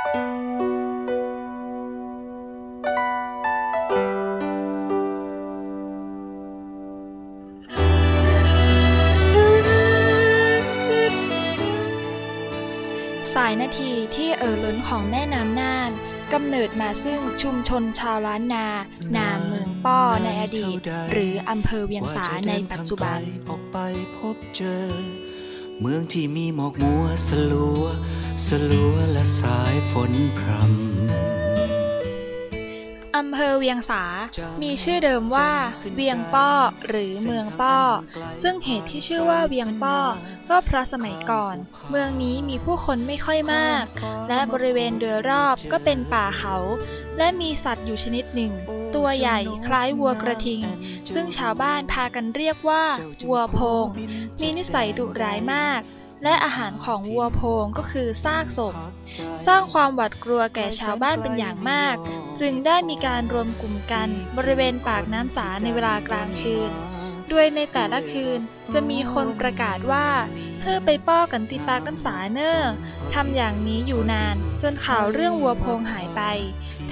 สายนาทีที่เอ่อล้นของแม่น้ำน่านกำเนิดมาซึ่งชุมชนชาวล้านนา นามเมืองป้อในอดีต หรืออำเภอเวียงสาในปัจจุบันออกไปพบเจอ เมืองที่มีหมอกมัวสลัว สลัวและสายฝนพรำ อำเภอเวียงสา มีชื่อเดิมว่า เวียงป้อ หรือเมืองป้อ ซึ่งเหตุที่ชื่อว่าเวียงป้อ ก็เพราะสมัยก่อน เมืองนี้มีผู้คนไม่ค่อยมาก และบริเวณโดยรอบก็เป็นป่าเขา และมีสัตว์อยู่ชนิดหนึ่ง ตัวใหญ่คล้ายวัวกระทิง ซึ่งชาวบ้านพากันเรียกว่า วัวโพง มีนิสัยดุร้ายมาก และอาหารของวัวโพงก็คือซากศพ สร้างความหวาดกลัวแก่ชาวบ้านเป็นอย่างมาก จึงได้มีการรวมกลุ่มกันบริเวณปากน้ำสาในเวลากลางคืน โดยในแต่ละคืนจะมีคนประกาศว่า เพื่อไปป้อกันติปากน้ำสาเนอร์ทำอย่างนี้อยู่นาน จนข่าวเรื่องวัวโพงหายไป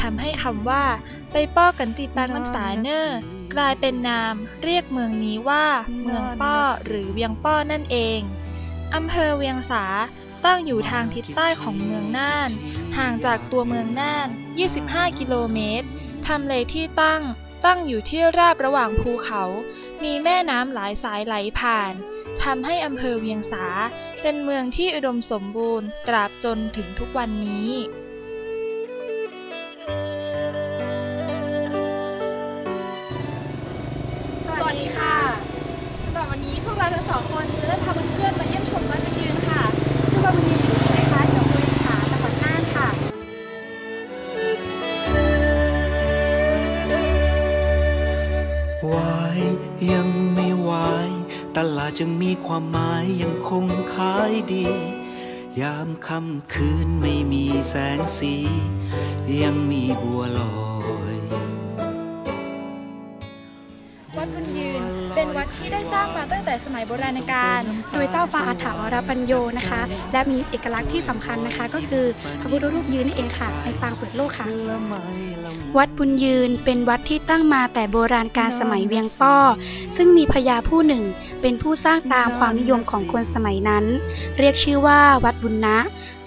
ทำให้คำว่า ไปป้อกันติปากน้ำสาเนอร์กลายเป็นนามเรียกเมืองนี้ว่า เมืองป้อหรือเวียงป้อนั่นเอง อำเภอเวียงสาตั้งอยู่ทางทิศใต้ของเมืองน่าน ห่างจากตัวเมืองน่าน 25 กิโลเมตร ทำเลที่ตั้ง ตั้งอยู่ที่ราบระหว่างภูเขา มีแม่น้ำหลายสายไหลผ่าน ทำให้อำเภอเวียงสา เป็นเมืองที่อุดมสมบูรณ์ ตราบจนถึงทุกวันนี้ วายยังไม่วาย ตลาดจึงมีความหมายยังคงขายดี ยามค่ำคืนไม่มีแสงสี ยังมีบัวลอย วัดบุญยืน เป็นวัดที่ได้สร้างมาตั้งแต่สมัยโบราณกาลโดยเจ้าฟ้าอาถวรปัญโยนะคะ และมีเอกลักษณ์ที่สำคัญนะคะ ก็คือพระพุทธรูปยืนเองค่ะในปางเปิดโลกค่ะ วัดบุญยืนเป็นวัดที่ตั้งมาแต่โบราณการสมัยเวียงป้อ ซึ่งมีพญาผู้หนึ่งเป็นผู้สร้างตามความนิยมของคนสมัยนั้น เรียกชื่อว่าวัดบุญนะ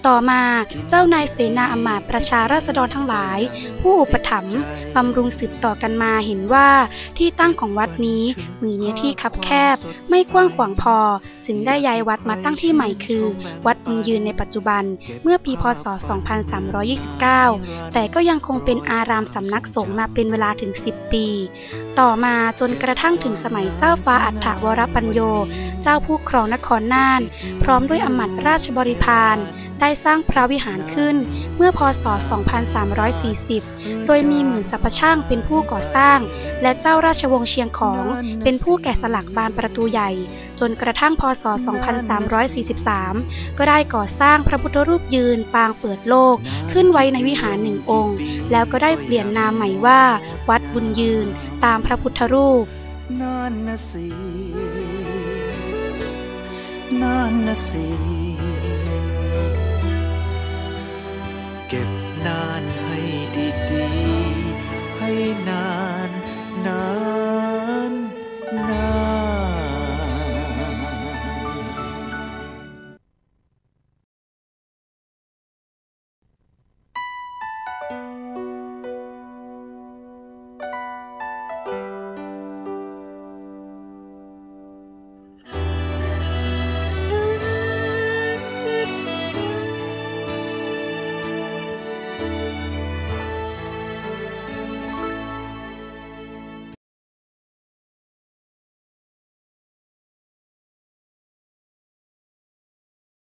ต่อมาเจ้านายเสนาอำมาตย์ประชาราษฎรทั้งหลาย ผู้อุปถัมภ์บำรุงสืบต่อกันมาเห็นว่าที่ตั้งของวัดนี้มีเนื้อที่คับแคบ ไม่กว้างขวางพอ จึงได้ย้ายวัดมาตั้งที่ใหม่คือ วัดบุญยืนในปัจจุบันเมื่อปีพศ 2329 แต่ก็ยังคงเป็นอารามสำนักสงฆ์มาเป็นเวลาถึง 10 ปี ต่อมาจนกระทั่งถึงสมัยเจ้าฟ้าอัฏฐวรปัญโย เจ้าผู้ครองนครน่าน พร้อมด้วยอำมาตย์ราชบริพาร ได้สร้างพระวิหารขึ้น เมื่อพศ 2340 โดยมีหมื่นสัพพช่างเป็นผู้ก่อสร้าง และเจ้าราชวงศ์เชียงของ เป็นผู้แกะสลักบานประตูใหญ่ จนกระทั่งพศ 2343 ก็ได้ก่อสร้างพระพุทธรูปยืนปางเปิดโลก ขึ้นไว้ในวิหารหนึ่งองค์ แล้วก็ได้เปลี่ยนนามใหม่ว่า วัดบุญยืน ตามพระพุทธรูปนั่นนะสินั่นนะสิ เก็บนานให้ดีๆให้นานน